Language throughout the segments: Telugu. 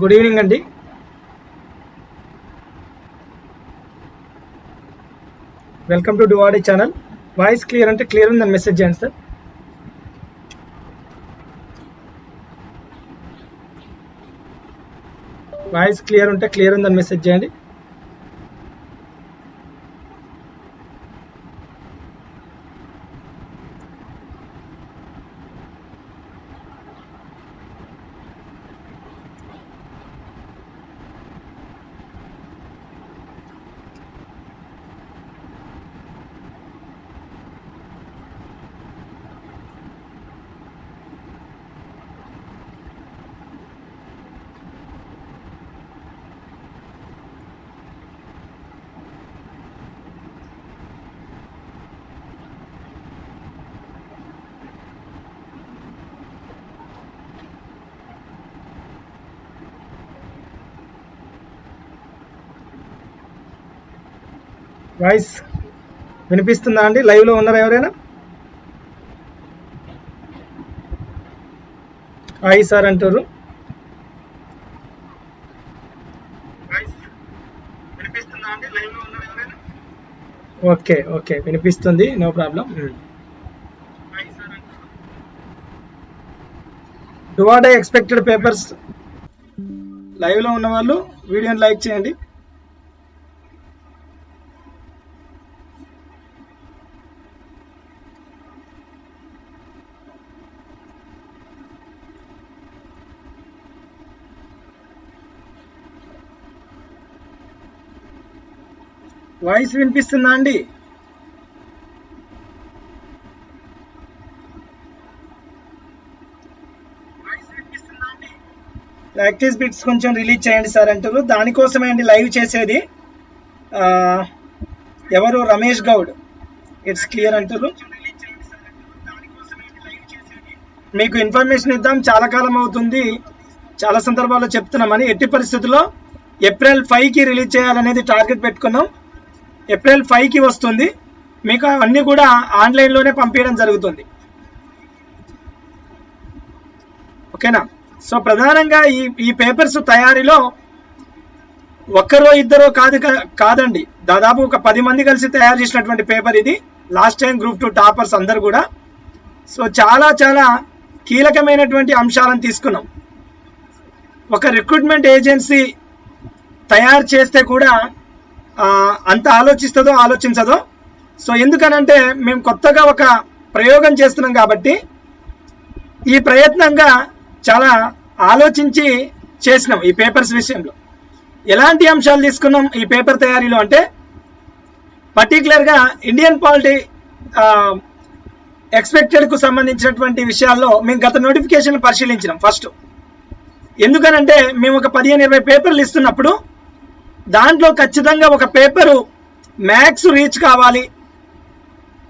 గుడ్ ఈవినింగ్ అండి. Welcome to డువాడి channel. Voice clear అంటే క్లియర్ ఉందని మెసేజ్ చేయండి సార్. వాయిస్ క్లియర్ ఉంటే క్లియర్ ఉందని మెసేజ్ చేయండి. వాయిస్ వినిపిస్తుందా అండి? లైవ్లో ఉన్నారా ఎవరైనా? హాయ్ సార్ అంటారు. ఓకే ఓకే వినిపిస్తుంది. నో ప్రాబ్లం డువాడే ఎక్స్పెక్టెడ్ పేపర్స్ లైవ్లో ఉన్న వాళ్ళు వీడియోని లైక్ చేయండి. వాయిస్ వినిపిస్తుందా అండి? ప్రాక్టీస్ బిట్స్ కొంచెం రిలీజ్ చేయండి సార్ అంటారు దానికోసమే అండి లైవ్ చేసేది. ఎవరు? రమేష్ గౌడ్. ఇట్స్ క్లియర్ అంటారు మీకు ఇన్ఫర్మేషన్ ఇద్దాం. చాలా కాలం అవుతుంది. చాలా సందర్భాల్లో చెప్తున్నామని ఎట్టి పరిస్థితుల్లో ఏప్రిల్ ఫైవ్కి రిలీజ్ చేయాలనేది టార్గెట్ పెట్టుకున్నాం. ఏప్రిల్ ఫైవ్కి వస్తుంది. మీకు అన్నీ కూడా ఆన్లైన్లోనే పంపించడం జరుగుతుంది. ఓకేనా? సో ప్రధానంగా ఈ ఈ పేపర్స్ తయారీలో ఒక్కరో ఇద్దరో కాదు కా- కాదండి. దాదాపు ఒక పది మంది కలిసి తయారు చేసినటువంటి పేపర్ ఇది. Last time group two toppers అందరు కూడా. సో చాలా చాలా కీలకమైనటువంటి అంశాలను తీసుకున్నాం. ఒక రిక్రూట్మెంట్ ఏజెన్సీ తయారు చేస్తే కూడా అంత ఆలోచిస్తుందో ఆలోచించదో? సో ఎందుకనంటే మేము కొత్తగా ఒక ప్రయోగం చేస్తున్నాం కాబట్టి ఈ ప్రయత్నంగా చాలా ఆలోచించి చేసినాం ఈ పేపర్స్ విషయంలో. ఎలాంటి అంశాలు తీసుకున్నాం ఈ పేపర్ తయారీలో అంటే పర్టికులర్గా ఇండియన్ పాలిటీ ఎక్స్పెక్టెడ్కు సంబంధించినటువంటి విషయాల్లో మేము గత నోటిఫికేషన్ పరిశీలించినాం ఫస్ట్. ఎందుకనంటే మేము ఒక పదిహేను ఇరవై పేపర్లు ఇస్తున్నప్పుడు దాంట్లో ఖచ్చితంగా ఒక పేపరు మ్యాథ్స్ రీచ్ కావాలి.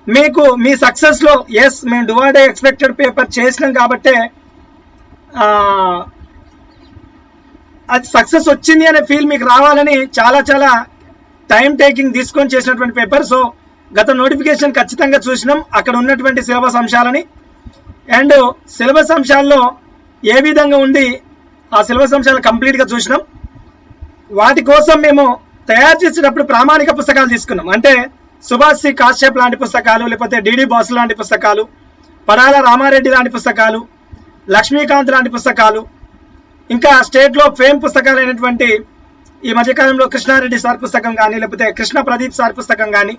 మీకు మీ సక్సెస్లో ఎస్ మేము డివైడ్ ఎక్స్పెక్టెడ్ పేపర్ చేసినాం కాబట్టే అది సక్సెస్ వచ్చింది అనే ఫీల్ మీకు రావాలని చాలా చాలా టైం టేకింగ్ తీసుకొని చేసినటువంటి పేపర్ సో గత నోటిఫికేషన్ ఖచ్చితంగా చూసినాం. అక్కడ ఉన్నటువంటి సిలబస్ అంశాలని. అండ్ సిలబస్ అంశాల్లో ఏ విధంగా ఉంది ఆ సిలబస్ అంశాలు కంప్లీట్గా చూసినాం. వాటి కోసం మేము తయారు చేసేటప్పుడు ప్రామాణిక పుస్తకాలు తీసుకున్నాం. అంటే సుభాష్ సి కాశ్యప్ లాంటి పుస్తకాలు లేకపోతే డిడి బాస్ లాంటి పుస్తకాలు పడాల రామారెడ్డి లాంటి పుస్తకాలు లక్ష్మీకాంత్ లాంటి పుస్తకాలు ఇంకా స్టేట్లో ఫేమ్ పుస్తకాలైనటువంటి ఈ మధ్యకాలంలో కృష్ణారెడ్డి సార్ పుస్తకం కానీ లేకపోతే కృష్ణ ప్రదీప్ సార్ పుస్తకం కానీ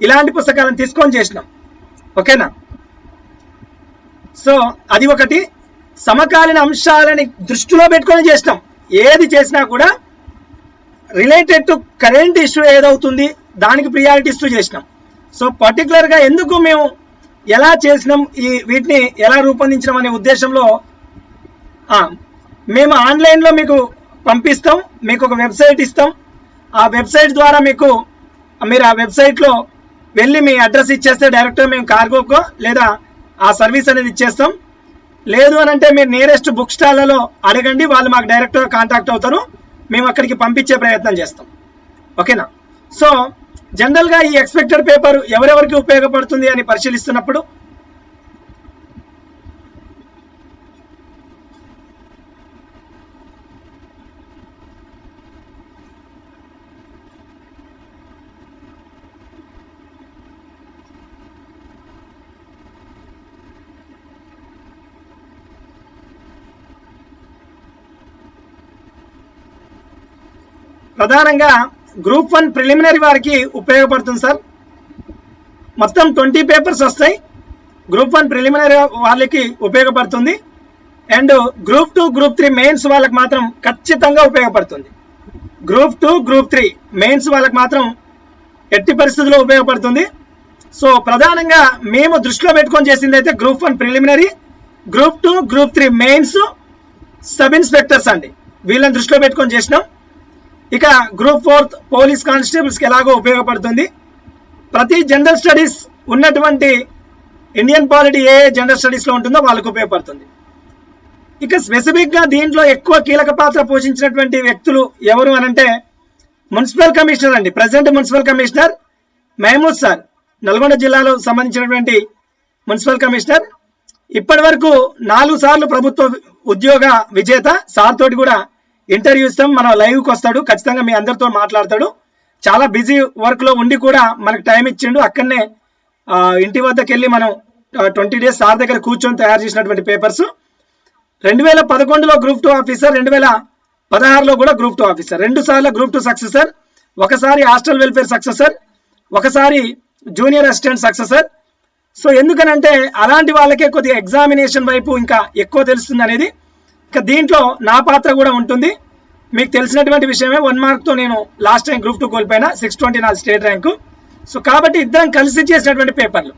ఇలాంటి పుస్తకాలను తీసుకొని చేసినాం. ఓకేనా? సో అది ఒకటి. సమకాలీన అంశాలని దృష్టిలో పెట్టుకొని చేసినాం. ఏది చేసినా కూడా రిలేటెడ్ టు కరెంట్ ఇష్యూ ఏదవుతుంది దానికి ప్రియారిటీ ఇస్తూ చేసినాం. సో పర్టికులర్గా ఎందుకు మేము ఎలా చేసినాం ఈ వీటిని ఎలా రూపొందించినాం అనే ఉద్దేశంలో మేము ఆన్లైన్లో మీకు పంపిస్తాం మీకు ఒక వెబ్సైట్ ఇస్తాం. ఆ వెబ్సైట్ ద్వారా మీకు మీరు ఆ వెబ్సైట్లో వెళ్ళి మీ అడ్రస్ ఇచ్చేస్తే డైరెక్ట్గా మేము కార్గోకో లేదా ఆ సర్వీస్ అనేది ఇచ్చేస్తాం. లేదు అని అంటే మీరు నియరెస్ట్ బుక్ స్టాల్లలో అడగండి వాళ్ళు మాకు డైరెక్ట్గా కాంటాక్ట్ అవుతారు. మేము అక్కడికి పంపించే ప్రయత్నం చేస్తాం. ఓకేనా? సో జనరల్గా ఈ ఎక్స్పెక్టెడ్ పేపర్ ఎవరెవరికి ఉపయోగపడుతుంది అని పరిశీలిస్తున్నప్పుడు ప్రధానంగా గ్రూప్ వన్ ప్రిలిమినరీ వారికి ఉపయోగపడుతుంది సార్. మొత్తం ట్వంటీ పేపర్స్ వస్తాయి. గ్రూప్ వన్ ప్రిలిమినరీ వాళ్ళకి ఉపయోగపడుతుంది. And group two group three mains వాళ్ళకి మాత్రం ఖచ్చితంగా ఉపయోగపడుతుంది. Group two group three mains వాళ్ళకి మాత్రం ఎట్టి పరిస్థితుల్లో ఉపయోగపడుతుంది. సో ప్రధానంగా మేము దృష్టిలో పెట్టుకొని చేసింది అయితే group one preliminary group two group three mains sub inspectors అండి. వీళ్ళని దృష్టిలో పెట్టుకొని చేసినాం. ఇక గ్రూప్ ఫోర్త్ పోలీస్ కానిస్టేబుల్స్కి ఎలాగో ఉపయోగపడుతుంది? ప్రతి జనరల్ స్టడీస్ ఉన్నటువంటి ఇండియన్ పాలిటీ ఏ జనరల్ స్టడీస్లో ఉంటుందో వాళ్ళకు ఉపయోగపడుతుంది. ఇక స్పెసిఫిక్గా దీంట్లో ఎక్కువ కీలక పాత్ర పోషించినటువంటి వ్యక్తులు ఎవరు అనంటే మున్సిపల్ కమిషనర్ అండి present municipal commissioner Mahmood sir Nalgonda జిల్లాలో సంబంధించినటువంటి మున్సిపల్ కమిషనర్. ఇప్పటి వరకు నాలుగు సార్లు ప్రభుత్వ ఉద్యోగ విజేత సార్ తోటి కూడా ఇంటర్వ్యూ ఇస్తాం మనం లైవ్కి వస్తాడు ఖచ్చితంగా మీ అందరితో మాట్లాడతాడు. చాలా బిజీ వర్క్లో ఉండి కూడా మనకు టైం ఇచ్చిండు. అక్కడనే ఇంటి వద్దకు వెళ్ళి మనం ట్వంటీ డేస్ సార్ దగ్గర కూర్చొని తయారు చేసినటువంటి పేపర్స్ రెండు వేల పదకొండులో గ్రూప్ టూ ఆఫీసర్ రెండు వేల పదహారులో కూడా గ్రూప్ టూ ఆఫీసర్ రెండు సార్లు గ్రూప్ టూ సక్సెసర్ ఒకసారి హాస్టల్ వెల్ఫేర్ సక్సెసర్ ఒకసారి జూనియర్ అసిస్టెంట్ సక్సెసర్ సో ఎందుకనంటే అలాంటి వాళ్ళకే కొద్దిగా ఎగ్జామినేషన్ వైపు ఇంకా ఎక్కువ తెలుస్తుంది అనేది దీంట్లో నా పాత్ర కూడా ఉంటుంది. మీకు తెలిసినటువంటి విషయమే వన్ మార్క్తో నేను లాస్ట్ టైం గ్రూప్ టూ కోల్పోయినా సిక్స్ ట్వంటీ నా స్టేట్ ర్యాంకు సో కాబట్టి ఇద్దరం కలిసి చేసినటువంటి పేపర్లు.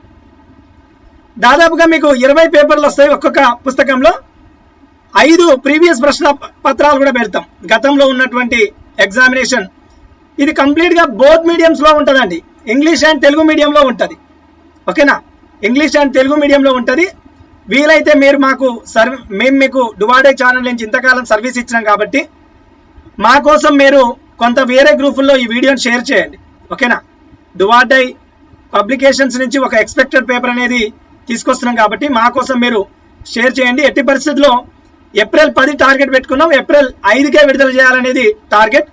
దాదాపుగా మీకు ఇరవై పేపర్లు వస్తాయి ఒక్కొక్క పుస్తకంలో. ఐదు ప్రీవియస్ ప్రశ్న పత్రాలు కూడా పెడతాం. గతంలో ఉన్నటువంటి ఎగ్జామినేషన్ ఇది కంప్లీట్గా బోత్ మీడియంస్లో ఉంటుందండి. ఇంగ్లీష్ అండ్ తెలుగు మీడియంలో ఉంటుంది. ఓకేనా? ఇంగ్లీష్ అండ్ తెలుగు మీడియంలో ఉంటుంది. వీలైతే మీరు మాకు సర్వ్ మేము మీకు డువాడే ఛానల్ నుంచి ఇంతకాలం సర్వీస్ ఇచ్చినాం కాబట్టి మా కోసం మీరు కొంత వేరే గ్రూపుల్లో ఈ వీడియోని షేర్ చేయండి. ఓకేనా? డువాడై పబ్లికేషన్స్ నుంచి ఒక ఎక్స్పెక్టెడ్ పేపర్ అనేది తీసుకొస్తున్నాం కాబట్టి మా కోసం మీరు షేర్ చేయండి. ఎట్టి పరిస్థితుల్లో ఏప్రిల్ పది టార్గెట్ పెట్టుకున్నాం. ఏప్రిల్ ఐదుకే విడుదల చేయాలనేది టార్గెట్.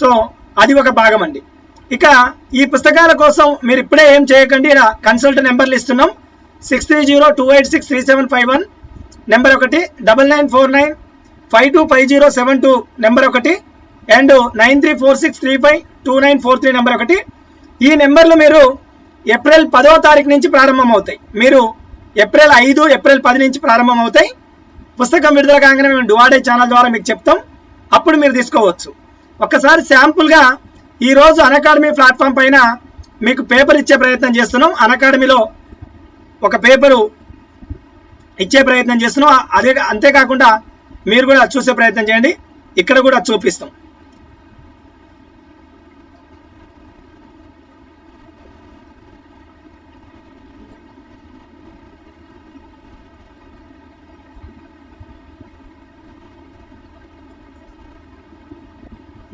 సో అది ఒక భాగం అండి. ఇక ఈ పుస్తకాల కోసం మీరు ఇప్పుడే ఏం చేయకండి. ఇలా కన్సల్ట్ నెంబర్లు ఇస్తున్నాం. Six three zero two eight six three seven five one number ఒకటి double nine four nine five two five zero seven two number ఒకటి and nine three four six three five two nine four three number ఒకటి. ఈ నెంబర్లు మీరు ఏప్రిల్ పదవ తారీఖు నుంచి ప్రారంభం అవుతాయి మీరు ఏప్రిల్ ఐదు ఏప్రిల్ పది నుంచి ప్రారంభం అవుతాయి పుస్తకం విడుదల కాగానే మేము డువాడే ఛానల్ ద్వారా మీకు చెప్తాం. అప్పుడు మీరు తీసుకోవచ్చు. ఒక్కసారి శాంపుల్గా ఈరోజు రోజు అకాడమీ ప్లాట్ఫామ్ పైన మీకు పేపర్ ఇచ్చే ప్రయత్నం చేస్తున్నాం. అకాడమీలో ఒక పేపరు ఇచ్చే ప్రయత్నం చేస్తున్నాం. అదే అంతేకాకుండా మీరు కూడా చూసే ప్రయత్నం చేయండి. ఇక్కడ కూడా చూపిస్తాం.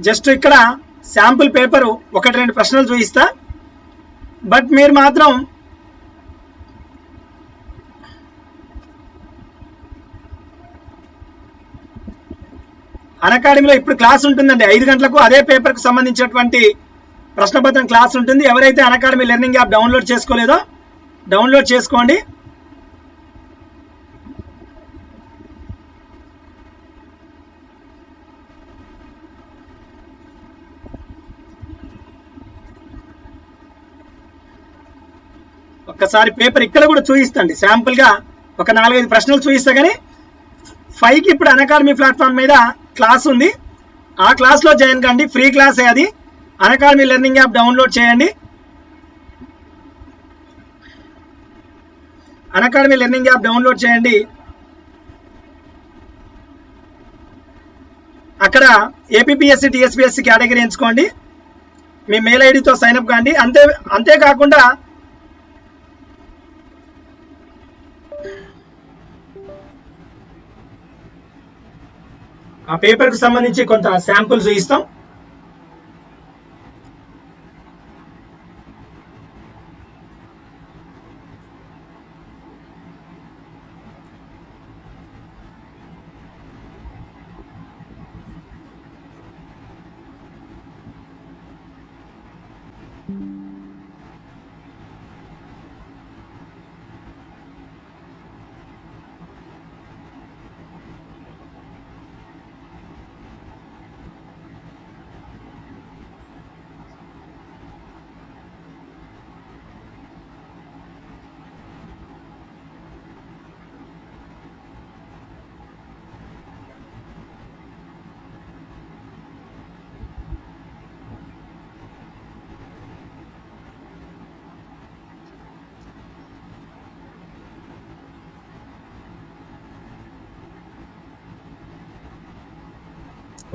జస్ట్ ఇక్కడ శాంపుల్ పేపరు ఒకటి రెండు ప్రశ్నలు చూపిస్తా. బట్ మీరు మాత్రం అకాడమీలో ఇప్పుడు క్లాస్ ఉంటుందండి. ఐదు గంటలకు అదే పేపర్కు సంబంధించినటువంటి ప్రశ్నపత్రం క్లాస్ ఉంటుంది. ఎవరైతే అకాడమీ లెర్నింగ్ యాప్ డౌన్లోడ్ చేసుకోలేదో డౌన్లోడ్ చేసుకోండి. ఒక్కసారి పేపర్ ఇక్కడ కూడా చూపిస్తండి శాంపుల్గా ఒక నాలుగైదు ప్రశ్నలు చూపిస్తా కానీ ఫైవ్కి ఇప్పుడు అకాడమీ ప్లాట్ఫామ్ మీద క్లాస్ ఉంది. ఆ క్లాస్లో జాయిన్ కండి. ఫ్రీ క్లాస్ అది. అనకాడమీ లెర్నింగ్ యాప్ డౌన్లోడ్ చేయండి. అనకాడమీ లెర్నింగ్ యాప్ డౌన్లోడ్ చేయండి. అక్కడ ఏపీపీఎస్సి టిఎస్పిఎస్సి కేటగిరీ ఎంచుకోండి. మీ మెయిల్ ఐడితో సైన్అప్ కాండి. అంతే అంతేకాకుండా ఆ పేపర్కు సంబంధించి కొంత శాంపుల్స్ ఇస్తాం.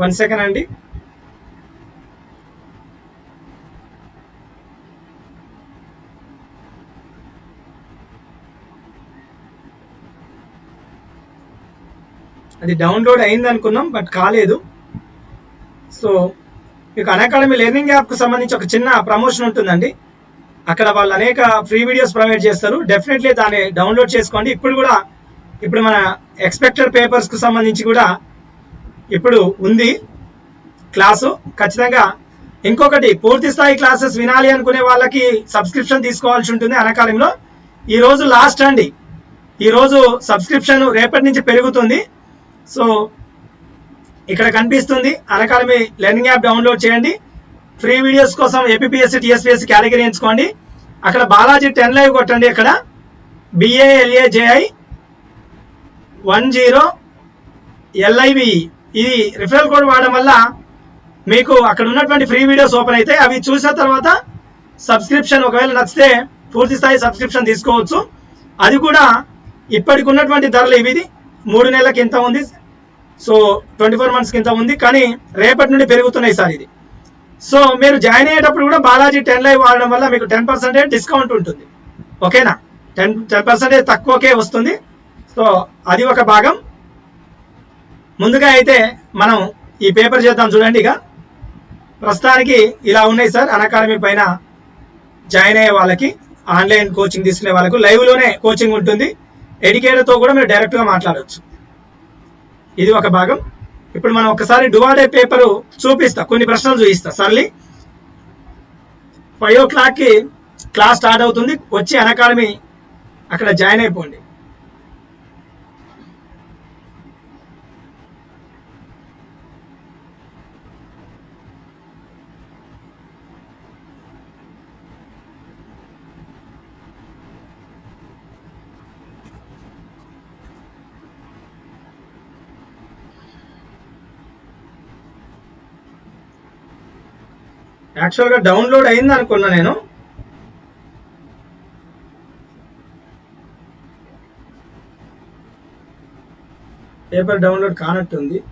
వన్ సెకండ్ అండి అది డౌన్లోడ్ అయింది అనుకున్నాం బట్ కాలేదు. సో మీకు అకాడమీ లెర్నింగ్ యాప్కు సంబంధించి ఒక చిన్న ప్రమోషన్ ఉంటుందండి. అక్కడ వాళ్ళు అనేక ఫ్రీ వీడియోస్ ప్రొవైడ్ చేస్తారు. డెఫినెట్లీ దాన్ని డౌన్లోడ్ చేసుకోండి. ఇప్పుడు కూడా ఇప్పుడు మన ఎక్స్పెక్టెడ్ పేపర్స్కు సంబంధించి కూడా ఇప్పుడు ఉంది క్లాసు. ఖచ్చితంగా ఇంకొకటి పూర్తి స్థాయి క్లాసెస్ వినాలి అనుకునే వాళ్ళకి సబ్స్క్రిప్షన్ తీసుకోవాల్సి ఉంటుంది అనకాలంలో. ఈ రోజు లాస్ట్ అండి. ఈ రోజు సబ్స్క్రిప్షన్ రేపటి నుంచి పెరుగుతుంది. సో ఇక్కడ కనిపిస్తుంది. అనకాలమి లెర్నింగ్ యాప్ డౌన్లోడ్ చేయండి. ఫ్రీ వీడియోస్ కోసం ఏపీఎస్సీ టీఎస్పీఎస్సీ కేటగిరీ ఎంచుకోండి. అక్కడ బాలాజీ టెన్ లైవ్ కొట్టండి అక్కడ. బిఏఎల్ఏజేఐ వన్ జీరో ఎల్ఐవి ఇది రిఫరల్ కోడ్ వాడడం వల్ల మీకు అక్కడ ఉన్నటువంటి ఫ్రీ వీడియోస్ ఓపెన్ అయితే అవి చూసిన తర్వాత సబ్స్క్రిప్షన్ ఒకవేళ నచ్చితే పూర్తి స్థాయి సబ్స్క్రిప్షన్ తీసుకోవచ్చు. అది కూడా ఇప్పటికి ఉన్నటువంటి ధరలు ఇవి మూడు నెలలకి ఇంత ఉంది. సో ట్వంటీ ఫోర్ మంత్స్కి ఇంత ఉంది. కానీ రేపటి నుండి పెరుగుతున్నాయి సార్ ఇది. సో మీరు జాయిన్ అయ్యేటప్పుడు కూడా బాలాజీ టెన్ లైవ్ వాడడం వల్ల మీకు టెన్ పర్సెంటేజ్ డిస్కౌంట్ ఉంటుంది. ఓకేనా? టెన్ టెన్ పర్సెంటేజ్ తక్కువకే వస్తుంది. సో అది ఒక భాగం. ముందుగా అయితే మనం ఈ పేపర్ చేద్దాం చూడండి ఇక. ప్రస్తుతానికి ఇలా ఉన్నాయి సార్. అకాడమీ పైన జాయిన్ అయ్యే వాళ్ళకి ఆన్లైన్ కోచింగ్ తీసుకునే వాళ్ళకు లైవ్లోనే కోచింగ్ ఉంటుంది. ఎడ్యుకేటర్తో కూడా మీరు డైరెక్ట్గా మాట్లాడవచ్చు ఇది ఒక భాగం. ఇప్పుడు మనం ఒకసారి డువాడే పేపర్ చూపిస్తా. కొన్ని ప్రశ్నలు చూపిస్తా. సర్లీ. ఫైవ్ ఓ క్లాక్కి క్లాస్ స్టార్ట్ అవుతుంది. వచ్చి అకాడమీ అక్కడ జాయిన్ అయిపోండి. యాక్చువల్గా డౌన్లోడ్ అయింది అనుకున్నా నేను. పేపర్ డౌన్లోడ్ కానట్టుంది.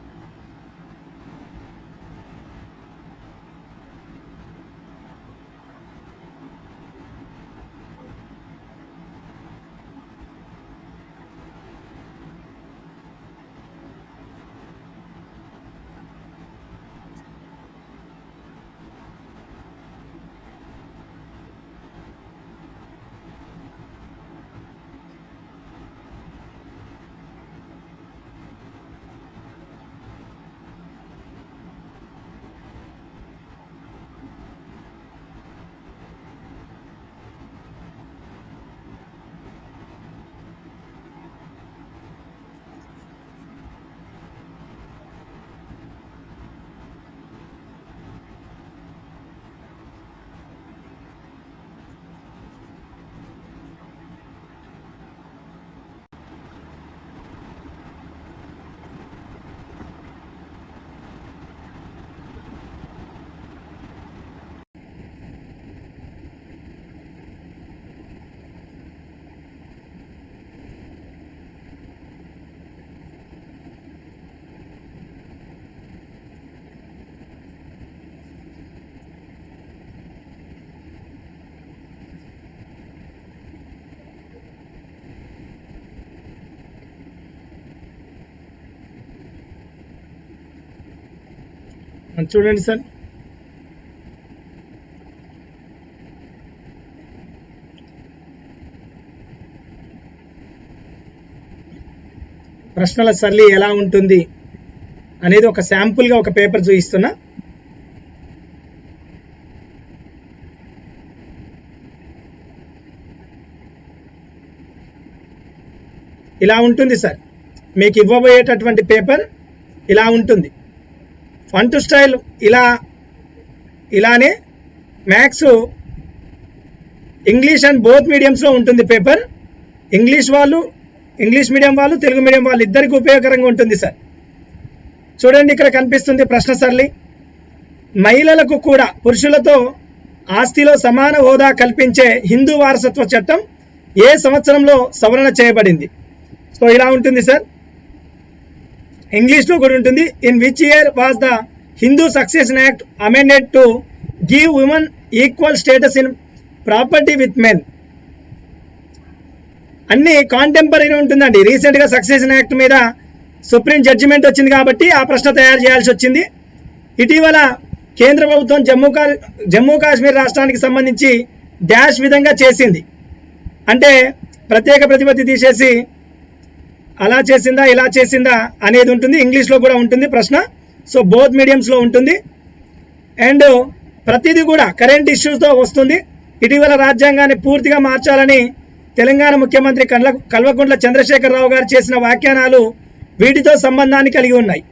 చూడండి సార్. ప్రశ్నల సరళి ఎలా ఉంటుంది అనేది ఒక శాంపుల్గా ఒక పేపర్ చూపిస్తున్నా. ఇలా ఉంటుంది సార్. మీకు ఇవ్వబోయేటటువంటి పేపర్ ఇలా ఉంటుంది. ఫన్ టు స్టైల్ ఇలా ఇలానే మ్యాథ్స్ ఇంగ్లీష్ అండ్ బోత్ మీడియంస్లో ఉంటుంది పేపర్. ఇంగ్లీష్ వాళ్ళు ఇంగ్లీష్ మీడియం వాళ్ళు తెలుగు మీడియం వాళ్ళు ఇద్దరికి ఉపయోగకరంగా ఉంటుంది సార్. చూడండి ఇక్కడ కనిపిస్తుంది ప్రశ్న సర్లి మహిళలకు కూడా పురుషులతో ఆస్తిలో సమాన హోదా కల్పించే హిందూ వారసత్వ చట్టం ఏ సంవత్సరంలో సవరణ చేయబడింది? సో ఇలా ఉంటుంది సార్. ఇంగ్లీష్లో కూడా ఉంటుంది. In which year was the Hindu succession act amended to give women equal status in property with men అన్ని కాంటెంపరీ ఉంటుందండి. రీసెంట్గా సక్సెషన్ యాక్ట్ మీద సుప్రీం జడ్జిమెంట్ వచ్చింది కాబట్టి ఆ ప్రశ్న తయారు చేయాల్సి వచ్చింది. ఇటీవల కేంద్ర ప్రభుత్వం జమ్మూ కా జమ్మూ కాశ్మీర్ రాష్ట్రానికి సంబంధించి డాష్ విధంగా చేసింది. అంటే ప్రత్యేక ప్రతిపత్తి తీసేసి అలా చేసిందా ఇలా చేసిందా అనేది ఉంటుంది ఇంగ్లీష్లో కూడా ఉంటుంది ప్రశ్న. సో బోత్ మీడియంస్లో ఉంటుంది. అండ్ ప్రతిదీ కూడా కరెంట్ ఇష్యూస్తో వస్తుంది. ఇటీవల రాజ్యాంగాన్ని పూర్తిగా మార్చాలని తెలంగాణ ముఖ్యమంత్రి కల్వ కల్వకుంట్ల చంద్రశేఖరరావు గారు చేసిన వ్యాఖ్యానాలు వీటితో సంబంధాన్ని కలిగి ఉన్నాయి.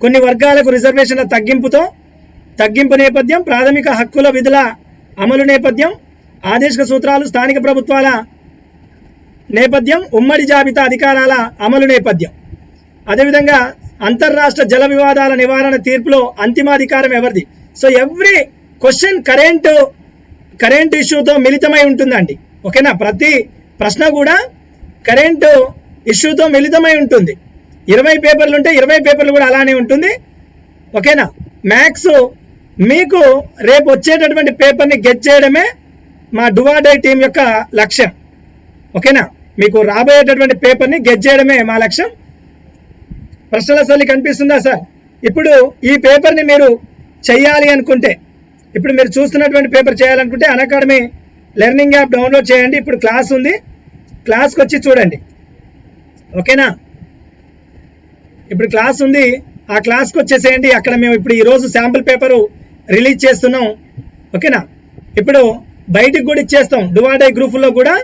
కొన్ని వర్గాలకు రిజర్వేషన్ల తగ్గింపుతో తగ్గింపు నేపథ్యం ప్రాథమిక హక్కుల విధుల అమలు నేపథ్యం ఆదేశిక సూత్రాలు స్థానిక ప్రభుత్వాల నేపథ్యం ఉమ్మడి జాబితా అధికారాల అమలు నేపథ్యం. అదేవిధంగా అంతర్రాష్ట్ర జల వివాదాల నివారణ తీర్పులో అంతిమాధికారం ఎవరిది? So every question current current ఇష్యూతో మిళితమై ఉంటుందండి. ఓకేనా? ప్రతి ప్రశ్న కూడా కరెంటు ఇష్యూతో మిళితమై ఉంటుంది. ఇరవై పేపర్లు ఉంటే ఇరవై పేపర్లు కూడా అలానే ఉంటుంది. ఓకేనా? మ్యాథ్స్ మీకు రేపు వచ్చేటటువంటి పేపర్ని గెట్ చేయడమే మా డువాడై టీం యొక్క లక్ష్యం. ఓకేనా? మీకు రాబోయేటటువంటి పేపర్ని గెట్ చేయడమే మా లక్ష్యం. ప్రశ్నల సల్లి కనిపిస్తుందా సార్? ఇప్పుడు ఈ పేపర్ని మీరు చెయ్యాలి అనుకుంటే ఇప్పుడు మీరు చూస్తున్నటువంటి పేపర్ చేయాలనుకుంటే అకాడమీ లెర్నింగ్ యాప్ డౌన్లోడ్ చేయండి. ఇప్పుడు క్లాస్ ఉంది. క్లాస్కి వచ్చి చూడండి. ఓకేనా? ఇప్పుడు క్లాస్ ఉంది. ఆ క్లాస్కి వచ్చేసేయండి. అక్కడ మేము ఇప్పుడు ఈరోజు శాంపుల్ పేపరు రిలీజ్ చేస్తున్నాం. ఓకేనా? ఇప్పుడు బయటికి కూడా ఇచ్చేస్తాం. డువాడై గ్రూపుల్లో కూడా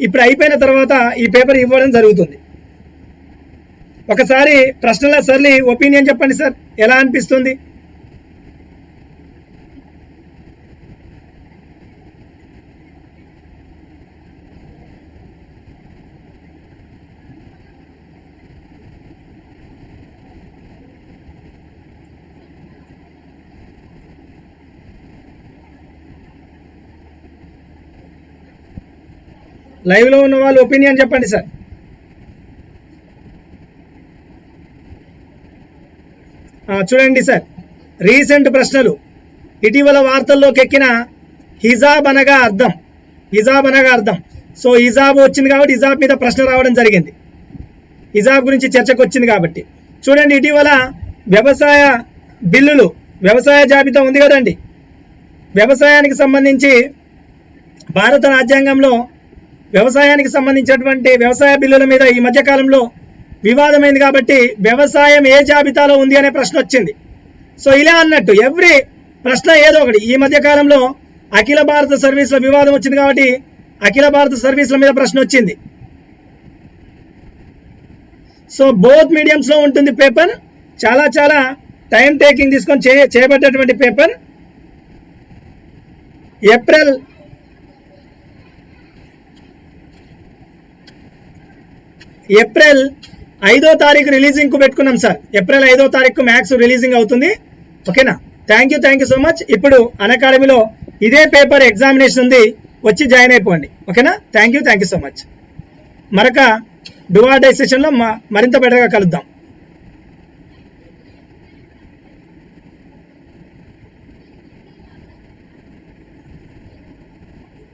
ఇప్పుడు అయిపోయిన తర్వాత ఈ పేపర్ ఇవ్వడం జరుగుతుంది. ఒకసారి ప్రశ్నల సర్లి ఒపీనియన్ చెప్పండి సార్. ఎలా అనిపిస్తుంది? లైవ్లో ఉన్న వాళ్ళు ఒపీనియన్ చెప్పండి సార్ చూడండి సార్ రీసెంట్ ప్రశ్నలు. ఇటీవల వార్తల్లోకి ఎక్కిన హిజాబ్ అనగా అర్థం. హిజాబ్ అనగా అర్థం. సో హిజాబ్ వచ్చింది కాబట్టి హిజాబ్ మీద ప్రశ్న రావడం జరిగింది. హిజాబ్ గురించి చర్చకు వచ్చింది కాబట్టి. చూడండి ఇటీవల వ్యవసాయ బిల్లులు వ్యవసాయ జాబితా ఉంది కదండి. వ్యవసాయానికి సంబంధించి భారత రాజ్యాంగంలో వ్యవసాయానికి సంబంధించినటువంటి వ్యవసాయ బిల్లుల మీద ఈ మధ్యకాలంలో వివాదమైంది కాబట్టి వ్యవసాయం ఏ జాబితాలో ఉంది అనే ప్రశ్న వచ్చింది. సో ఇలా అన్నట్టు ఎవ్రీ ప్రశ్న ఏదో ఒకటి. ఈ మధ్యకాలంలో అఖిల భారత సర్వీసుల వివాదం వచ్చింది కాబట్టి అఖిల భారత సర్వీసుల మీద ప్రశ్న వచ్చింది. సో బోత్ మీడియంస్లో ఉంటుంది పేపర్. చాలా చాలా టైం టేకింగ్ తీసుకొని చే చేయబడ్డటువంటి పేపర్. ఏప్రిల్ ఏప్రిల్ ఐదో తారీఖు రిలీజింగ్కు పెట్టుకున్నాం సార్. ఏప్రిల్ ఐదో తారీఖు మ్యాథ్స్ రిలీజింగ్ అవుతుంది. ఓకేనా? Thank you thank you so much ఇప్పుడు అన్ అకాడమీలో ఇదే పేపర్ ఎగ్జామినేషన్ ఉంది. వచ్చి జాయిన్ అయిపోండి. ఓకేనా? Thank you thank you so much మరొక డువా డై సెషన్లో మరింత బెటర్గా కలుద్దాం.